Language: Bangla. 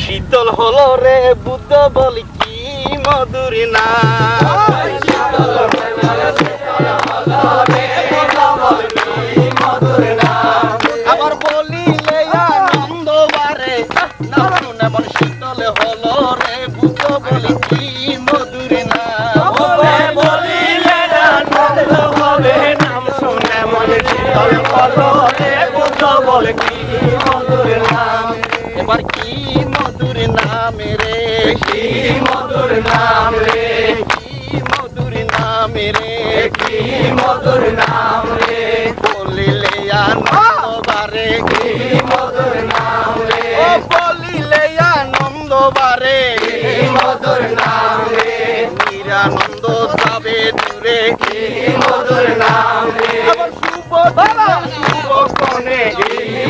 শীতল হলো রে বুদ্ধ বলি কি মধুর না বলিলে আনন্দ বারে শীতল হলো রে বলে কি মধুর নাম? এবার কি মধুর নাম রে? কি মধুর নাম রে? কি মধুর নাম রে? কি মধুর নাম রে? বলিলে আনন্দ বারে। কি মধুর নাম রে? বলিলে আনন্দ বারে। কি মধুর নাম রে? নিরানন্দ যাবে দূরে। কি মধুর নাম রে? আবার শুভ শুভ